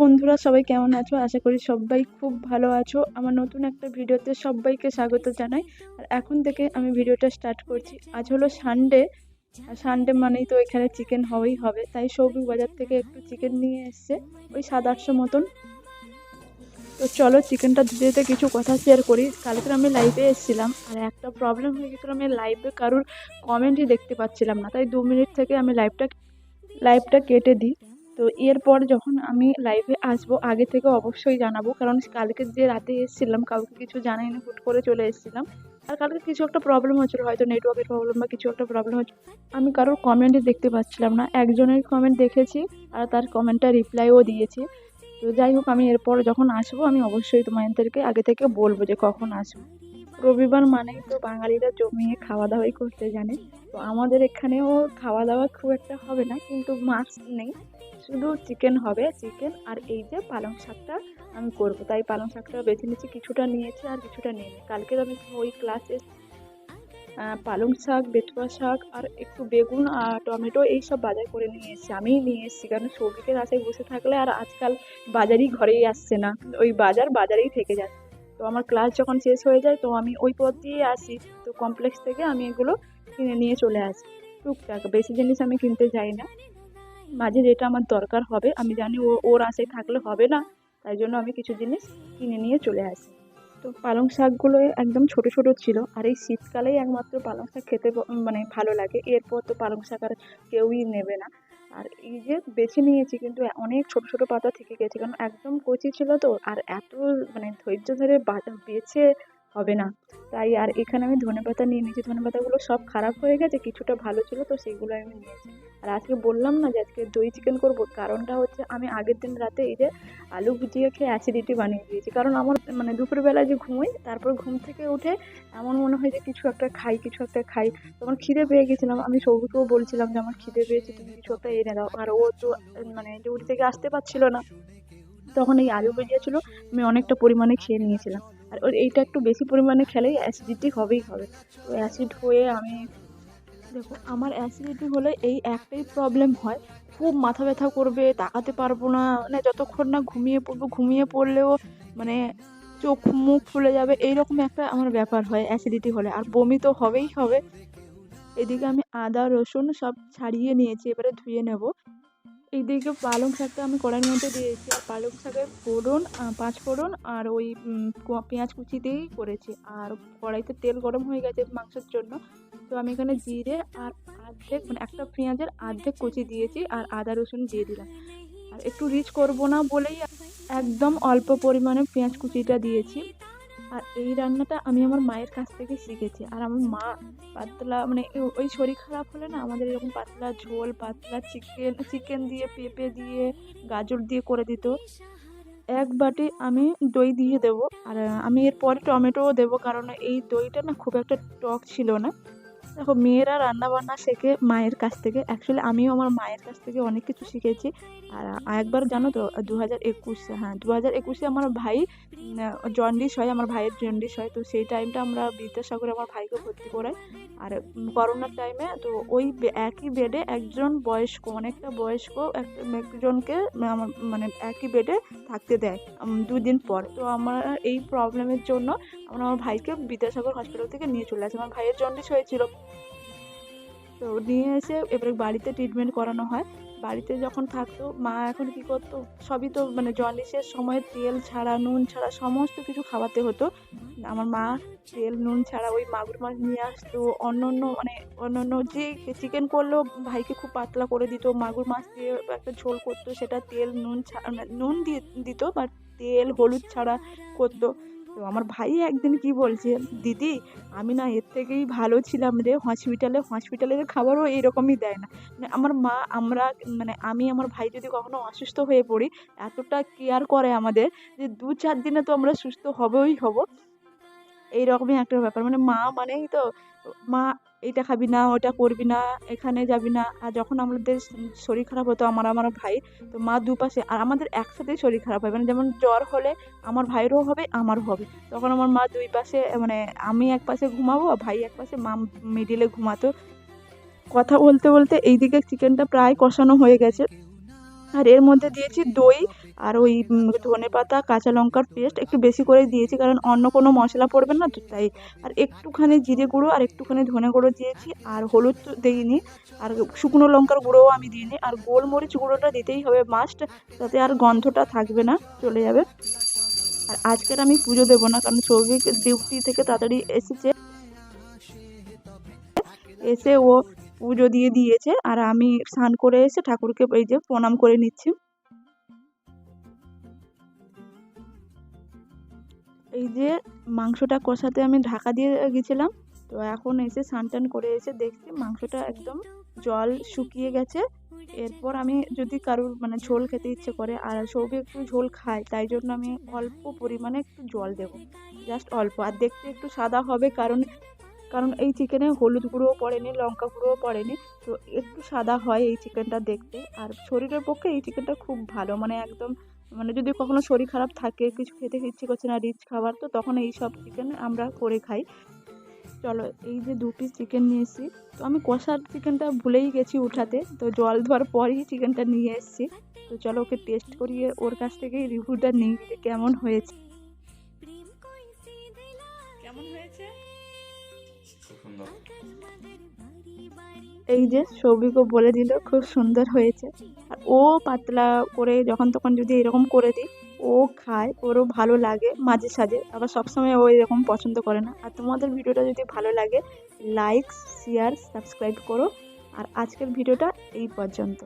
বন্ধুরা, সবাই কেমন আছো? আশা করি সবাই খুব ভালো আছো। আমার নতুন একটা ভিডিওতে সবাইকে স্বাগত জানাই। আর এখন থেকে আমি ভিডিওটা স্টার্ট করছি। আজ হলো সানডে। আর সানডে মানেই তো এখানে চিকেন হবেই হবে। তাই সৌভিক বাজার থেকে একটু চিকেন নিয়ে এসছে, ওই সাত আটশো মতন। তো চলো চিকেনটা দিতে দিতে কিছু কথা শেয়ার করি। কালকে আমি লাইভে এসেছিলাম, আর একটা প্রবলেম হয়ে গেছিল। আমি লাইভে কারোর কমেন্টই দেখতে পাচ্ছিলাম না। তাই দু মিনিট থেকে আমি লাইভটা লাইভটা কেটে দিই। তো এরপর যখন আমি লাইভে আসব, আগে থেকে অবশ্যই জানাব। কারণ কালকে যে রাতে এসেছিলাম, কাউকে কিছু জানাইনি হুট করে চলে এসেছিলাম। আর কালকে কিছু একটা প্রবলেম হচ্ছিল হয়তো নেটওয়ার্কের প্রবলেম বা কিছু একটা প্রবলেম হচ্ছে আমি কারোর কমেন্টই দেখতে পাচ্ছিলাম না। একজনের কমেন্ট দেখেছি, আর তার কমেন্টটা রিপ্লাইও দিয়েছি। তো যাই হোক, আমি এরপর যখন আসব, আমি অবশ্যই তোমাদেরকে আগে থেকে বলব যে কখন আসব। রবিবার মানেই তো বাঙালিরা জমিয়ে খাওয়া দাওয়াই করতে জানে। তো আমাদের এখানেও খাওয়া দাওয়া খুব একটা হবে না, কিন্তু মাছ নেই। শুধু চিকেন হবে, চিকেন আর এই যে পালং শাকটা আমি করব। তাই পালং শাকটা বেছে নিয়েছি, কিছুটা নিয়েছি আর কিছুটা নিইনি। কালকে আমি ওই ক্লাসে পালং শাক, বেতুয়া শাক আর একটু বেগুন আর টমেটো এই সব বাজার করে নিয়ে এসেছি। আমিই নিয়ে এসেছি, কারণ সৌভিকের আশায় বসে থাকলে আর আজকাল বাজারই ঘরেই আসছে না। ওই বাজার বাজারেই থেকে যাচ্ছে। তো আমার ক্লাস যখন শেষ হয়ে যায়, তো আমি ওই পথ দিয়েই আসি। তো কমপ্লেক্স থেকে আমি এগুলো কিনে নিয়ে চলে আসি। টুকটাক, বেশি জিনিস আমি কিনতে যাই না। মাঝে যেটা আমার দরকার হবে, আমি জানি ও, ওর আশায় থাকলে হবে না, তাই জন্য আমি কিছু জিনিস কিনে নিয়ে চলে আসি। তো পালং শাকগুলো একদম ছোট ছোট ছিল। আর এই শীতকালেই একমাত্র পালং শাক খেতে মানে ভালো লাগে। এরপর তো পালং শাক আর কেউই নেবে না। আর এই যে বেছে নিয়েছি কিন্তু অনেক ছোট ছোট পাতা থেকে গেছে। কারণ একদম কচি ছিল তো। আর এত মানে ধৈর্য ধরে বেছে হবে না। তাই আর এখানে আমি ধনেপাতা নিয়ে নিয়েছি। ধনেপাতাগুলো সব খারাপ হয়ে গেছে, কিছুটা ভালো ছিল তো সেগুলো আমি নিয়েছি। আর আজকে বললাম না যে আজকে দই চিকেন করব, কারণটা হচ্ছে আমি আগের দিন রাতে এই যে আলু ভুজিয়ে খেয়ে অ্যাসিডিটি বানিয়ে দিয়েছি। কারণ আমার মানে দুপুরবেলা যে ঘুমোই, তারপর ঘুম থেকে উঠে এমন মনে হয় যে কিছু একটা খাই, কিছু একটা খাই। তখন খিদে পেয়ে গেছিলাম। আমি সৌভিকেও বলছিলাম যে আমার খিদে পেয়েছে, তুমি কিছু একটা এনে দাও। আর ও তো মানে ডিউটি থেকে আসতে পারছিল না। তখন এই আলু ভুজিয়া ছিল, আমি অনেকটা পরিমাণে খেয়ে নিয়েছিলাম। আর ওর এইটা একটু বেশি পরিমাণে খেলেই অ্যাসিডিটি হবেই হবে। তো অ্যাসিড হয়ে আমি দেখো, আমার অ্যাসিডিটি হলে এই একটাই প্রবলেম হয়। খুব মাথা ব্যথা করবে, তাকাতে পারব না মানে যতক্ষণ না ঘুমিয়ে পড়ব, ঘুমিয়ে পড়লেও মানে চোখ মুখ ফুলে যাবে, এইরকম একটা আমার ব্যাপার হয় অ্যাসিডিটি হলে। আর বমি তো হবেই হবে। এদিকে আমি আদা, রসুন সব ছাড়িয়ে নিয়েছি, এবারে ধুয়ে নেব। এইদিকে পালং শাকটা আমি কড়াইয়ের মধ্যে দিয়েছি। আর পালং শাকের ফোড়ন পাঁচ ফোড়ন আর ওই পেঁয়াজ কুচি দিয়েই করেছি। আর কড়াইতে তেল গরম হয়ে গেছে মাংসের জন্য। তো আমি এখানে জিরে আর অর্ধেক মানে একটা পেঁয়াজের অর্ধেক কুচি দিয়েছি আর আদা রসুন দিয়ে দিলাম। আর একটু রিচ করব না বলেই একদম অল্প পরিমাণে পেঁয়াজ কুচিটা দিয়েছি। আর এই রান্নাটা আমি আমার মায়ের কাছ থেকে শিখেছি। আর আমার মা পাতলা মানে ওই শরীর খারাপ হলে না আমাদের এরকম পাতলা ঝোল, পাতলা চিকেন চিকেন দিয়ে, পেঁপে দিয়ে, গাজর দিয়ে করে দিত। এক বাটি আমি দই দিয়ে দেবো। আর আমি এরপরে টমেটোও দেবো, কারণ এই দইটা না খুব একটা টক ছিল না। দেখো, মেয়েরা রান্না বান্না শেখে মায়ের কাছ থেকে। অ্যাকচুয়ালি আমিও আমার মায়ের কাছ থেকে অনেক কিছু শিখেছি। আর একবার জানো তো দু হাজার একুশে হ্যাঁ দু হাজার একুশে আমার ভাই জন্ডিস হয়, আমার ভাইয়ের জন্ডিস হয়। তো সেই টাইমটা আমরা বিদ্যাসাগরে আমার ভাইকে ভর্তি করাই। আর করোনার টাইমে তো ওই একই বেডে একজন বয়স্ক, অনেকটা বয়স্ক এক- একজনকে আমার মানে একই বেডে থাকতে দেয় দুদিন পর। তো আমার এই প্রবলেমের জন্য আমরা আমার ভাইকে বিদ্যাসাগর হসপিটাল থেকে নিয়ে চলে আসি। আমার ভাইয়ের জন্ডিস হয়েছিল। তো নিয়ে এসে এবারে বাড়িতে ট্রিটমেন্ট করানো হয়। বাড়িতে যখন থাকতো, মা এখন কী করতো, সবই তো মানে জন্ডিসের সময় তেল ছাড়া, নুন ছাড়া সমস্ত কিছু খাওয়াতে হতো। আমার মা তেল, নুন ছাড়া ওই মাগুর মাছ নিয়ে আসতো। অন্য অন্য মানে অন্য অন্য যে চিকেন করলেও ভাইকে খুব পাতলা করে দিত। মাগুর মাছ দিয়ে একটা ঝোল করতো, সেটা তেল, নুন ছাড়া নুন দিয়ে দিত বাট তেল, হলুদ ছাড়া করতো। তো আমার ভাই একদিন কি বলছে, দিদি, আমি না এর থেকেই ভালো ছিলাম রে হসপিটালে হসপিটালের খাবারও এরকমই দেয় না। মানে আমার মা, আমরা মানে আমি, আমার ভাই যদি কখনো অসুস্থ হয়ে পড়ি, এতটা কেয়ার করে আমাদের যে দু চার দিনে তো আমরা সুস্থ হবেই হব। এইরকমই একটা ব্যাপার। মানে মা মানেই তো, মা এইটা খাবি না ওটা করবি না, এখানে যাবি না। আর যখন আমাদের শরীর খারাপ হতো আমার আমার ভাই, তো মা দুপাশে, আর আমাদের একসাথেই শরীর খারাপ হয়। মানে যেমন জ্বর হলে আমার ভাইয়েরও হবে, আমারও হবে। তখন আমার মা দুই পাশে মানে আমি এক পাশে ঘুমাবো আর ভাই এক পাশে মা মিডিলে ঘুমাতো। কথা বলতে বলতে এইদিকে চিকেনটা প্রায় কষানো হয়ে গেছে। আর এর মধ্যে দিয়েছি দই আর ওই ধনে পাতা, কাঁচা লঙ্কার পেস্ট একটু বেশি করে দিয়েছি কারণ অন্য কোনো মশলা পড়বে না তো তাই। আর একটুখানি জিরে গুঁড়ো আর একটুখানি ধনে গুঁড়ো দিয়েছি আর হলুদ তো দিইনি আর শুকনো লঙ্কার গুঁড়োও আমি দিইনি আর গোলমরিচ গুঁড়োটা দিতেই হবে মাস্ট তাতে আর গন্ধটা থাকবে না, চলে যাবে। আর আজকের আমি পুজো দেবো না কারণ সৌভিক ডিউটি থেকে তাড়াতাড়ি এসেছে। এসে ও পুজো দিয়ে দিয়েছে। আর আমি স্নান করে এসে ঠাকুরকে এই যে প্রণাম করে নিচ্ছি। এই যে মাংসটা কষাতে আমি ঢাকা দিয়ে গেছিলাম। তো এখন এসে স্নান টান করে এসে দেখছি মাংসটা একদম জল শুকিয়ে গেছে। এরপর আমি যদি কারোর মানে ঝোল খেতে ইচ্ছে করে, আর সৌভিক একটু ঝোল খায়, তাই জন্য আমি অল্প পরিমাণে একটু জল দেবো। জাস্ট অল্প। আর দেখতে একটু সাদা হবে কারণ কারণ এই চিকেনে হলুদ গুঁড়োও পড়েনি, লঙ্কা গুঁড়োও পড়েনি। তো একটু সাদা হয় এই চিকেনটা দেখতে। আর শরীরের পক্ষে এই চিকেনটা খুব ভালো মানে একদম মানে যদি কখনো শরীর খারাপ থাকে, কিছু খেতে ইচ্ছে করছে না রিচ খাবার, তো তখন এই সব চিকেন আমরা করে খাই। চলো, এই যে দু পিস চিকেন নিয়ে এসেছি তো আমি কষার চিকেনটা ভুলেই গেছি উঠাতে। তো জল ধোয়ার পরই চিকেনটা নিয়ে এসেছি। তো চলো ওকে টেস্ট করিয়ে ওর কাছ থেকেই রিভিউটা নিই যে কেমন হয়েছে। সুন্দর। এই যে সৌভিকও বলে দিল, খুব সুন্দর হয়েছে। আর ও পাতলা করে যখন তখন যদি এরকম করে দিই, ও খায়, ওরও ভালো লাগে মাঝে সাঝে। আবার সবসময় ও এরকম পছন্দ করে না। আর তোমাদের ভিডিওটা যদি ভালো লাগে লাইক শেয়ার সাবস্ক্রাইব করো। আর আজকের ভিডিওটা এই পর্যন্ত।